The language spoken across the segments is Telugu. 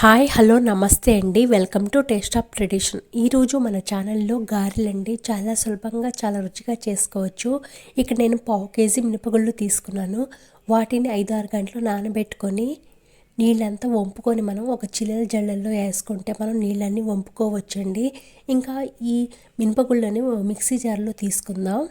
హాయ్ హలో నమస్తే అండి. Welcome to taste of tradition. ఈరోజు మన ఛానల్లో గారెలండి చాలా సులభంగా చాలా రుచిగా చేసుకోవచ్చు. ఇక్కడ నేను పావు కేజీ మినపగుళ్ళు తీసుకున్నాను. వాటిని ఐదు ఆరు గంటలు నానబెట్టుకొని నీళ్ళంతా వంపుకొని మనం ఒక చిల్లల జల్లల్లో వేసుకుంటే మనం నీళ్ళన్నీ వంపుకోవచ్చండి. ఇంకా ఈ మినపగుళ్ళని మిక్సీ జార్లో తీసుకుందాం.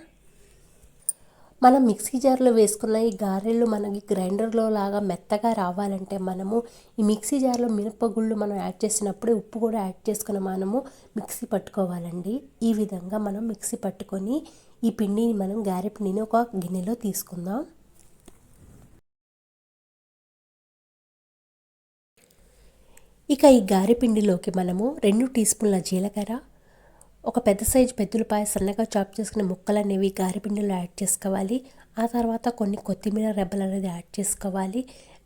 మనం మిక్సీ జార్లో వేసుకున్న ఈ గారెలు మనకి గ్రైండర్లో లాగా మెత్తగా రావాలంటే మనము ఈ మిక్సీ జార్లో మినపగుళ్ళు మనం యాడ్ చేసినప్పుడే ఉప్పు కూడా యాడ్ చేసుకుని మనము మిక్సీ పట్టుకోవాలండి. ఈ విధంగా మనం మిక్సీ పట్టుకొని ఈ పిండిని మనం గారె పిండిని ఒక గిన్నెలో తీసుకుందాం. ఇక ఈ గారె పిండిలోకి మనము రెండు టీ స్పూన్ల జీలకర్ర ఒక పెద్ద సైజు పెద్దలపాయ సన్నగా చాప్ చేసుకున్న ముక్కలు అనేవి గారెపిండిలో యాడ్ చేసుకోవాలి. ఆ తర్వాత కొన్ని కొత్తిమీర రెబ్బలు అనేది యాడ్ చేసుకోవాలి.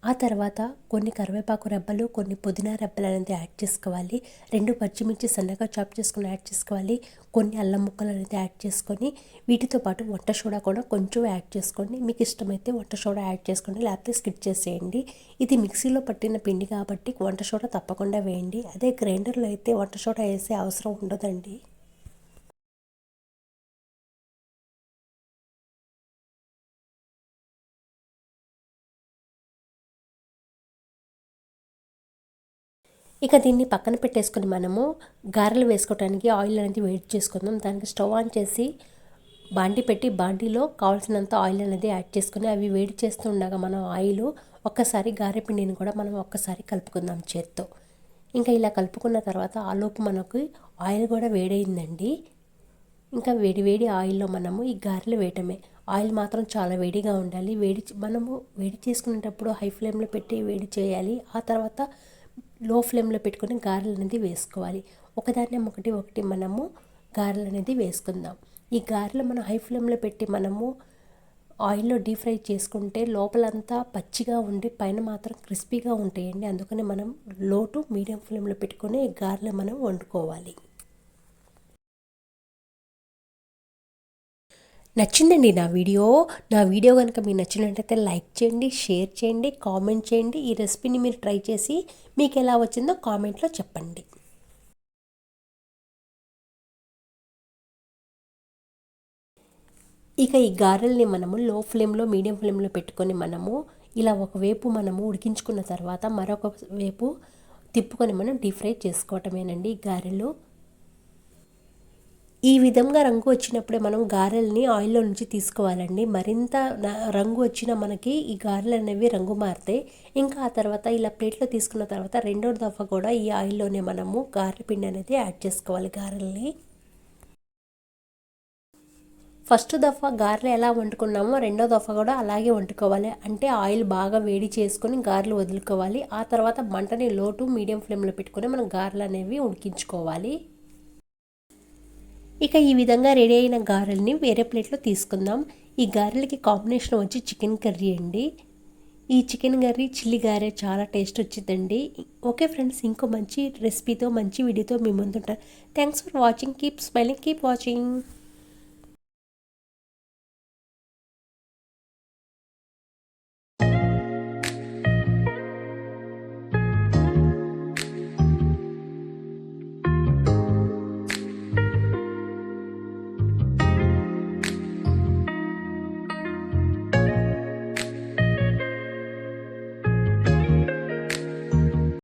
ఆ తర్వాత కొన్ని కరివేపాకు రెబ్బలు కొన్ని పుదీనా రెబ్బలు అనేది యాడ్ చేసుకోవాలి. రెండు పచ్చిమిర్చి సన్నగా చాప్ చేసుకుని యాడ్ చేసుకోవాలి. కొన్ని అల్లం ముక్కలు అనేది యాడ్ చేసుకొని వీటితో పాటు వంట సోడా కూడా కొంచెం యాడ్ చేసుకోండి. మీకు ఇష్టమైతే వంట సోడా యాడ్ చేసుకోండి లేకపోతే స్కిప్ చేసేయండి. ఇది మిక్సీలో పట్టిన పిండి కాబట్టి వంట సోడా తప్పకుండా వేయండి. అదే గ్రైండర్లో అయితే వంట సోడా వేసే అవసరం ఉండదండి. ఇక దీన్ని పక్కన పెట్టేసుకొని మనము గారెలు వేసుకోవడానికి ఆయిల్ అనేది వేడి చేసుకుందాం. దానికి స్టవ్ ఆన్ చేసి బాండి పెట్టి బాండీలో కావాల్సినంత ఆయిల్ అనేది యాడ్ చేసుకొని అవి వేడి చేస్తూ ఉండగా మనం ఆయిల్ ఒక్కసారి గారెపిండిని కూడా మనం ఒక్కసారి కలుపుకుందాం చేత్తో. ఇంకా ఇలా కలుపుకున్న తర్వాత ఆలోపు మనకు ఆయిల్ కూడా వేడైందండి ఇంకా వేడి వేడి ఆయిల్లో మనము ఈ గారెలు వేయటమే. ఆయిల్ మాత్రం చాలా వేడిగా ఉండాలి. వేడి మనము వేడి చేసుకునేటప్పుడు హై ఫ్లేమ్లో పెట్టి వేడి చేయాలి. ఆ తర్వాత లో ఫ్లేమ్లో పెట్టుకుని గారెలు అనేది వేసుకోవాలి. ఒకదాన్ని ఒకటి ఒకటి మనము గారెలు అనేది వేసుకుందాం. ఈ గారెలు మనం హై ఫ్లేమ్లో పెట్టి మనము ఆయిల్లో డీప్ ఫ్రై చేసుకుంటే లోపలంతా పచ్చిగా ఉండి పైన మాత్రం క్రిస్పీగా ఉంటాయండి. అందుకని మనం లో టు మీడియం ఫ్లేమ్లో పెట్టుకొని గారెలు మనం వండుకోవాలి. నచ్చిందండి నా వీడియో. నా వీడియో కనుక మీకు నచ్చినట్టయితే లైక్ చేయండి షేర్ చేయండి కామెంట్ చేయండి. ఈ రెసిపీని మీరు ట్రై చేసి మీకు ఎలా వచ్చిందో కామెంట్లో చెప్పండి. ఇక ఈ గారెల్ని మనము లో ఫ్లేమ్లో మీడియం ఫ్లేమ్లో పెట్టుకొని మనము ఇలా ఒకవైపు మనము ఉడికించుకున్న తర్వాత మరొక వైపు తిప్పుకొని మనం డీప్ ఫ్రై చేసుకోవటమేనండి ఈ గారెలు. ఈ విధంగా రంగు వచ్చినప్పుడే మనం గారెల్ని ఆయిల్లో నుంచి తీసుకోవాలండి. మరింత రంగు వచ్చిన మనకి ఈ గారెలు అనేవి రంగు మారుతాయి. ఇంకా ఆ తర్వాత ఇలా ప్లేట్లో తీసుకున్న తర్వాత రెండో దఫా కూడా ఈ ఆయిల్లోనే మనము గారె పిండి అనేది యాడ్ చేసుకోవాలి గారెల్ని. ఫస్ట్ దఫా గారెలు ఎలా వండుకున్నామో రెండో దఫా కూడా అలాగే వండుకోవాలి. అంటే ఆయిల్ బాగా వేడి చేసుకొని గారెలు వదులుకోవాలి. ఆ తర్వాత మంటని లోటు మీడియం ఫ్లేమ్లో పెట్టుకొని మనం గారెలు అనేవి ఉడికించుకోవాలి. ఇక ఈ విధంగా రెడీ అయిన గారెల్ని వేరే ప్లేట్లో తీసుకుందాం. ఈ గారెలకి కాంబినేషన్ వచ్చి చికెన్ కర్రీ అండి. ఈ చికెన్ కర్రీ చిల్లి గారె చాలా టేస్ట్ వచ్చిందండి. ఓకే ఫ్రెండ్స్ ఇంకో మంచి రెసిపీతో మంచి వీడియోతో మీ ముందుంటాను. Thanks for watching. Keep smiling keep watching.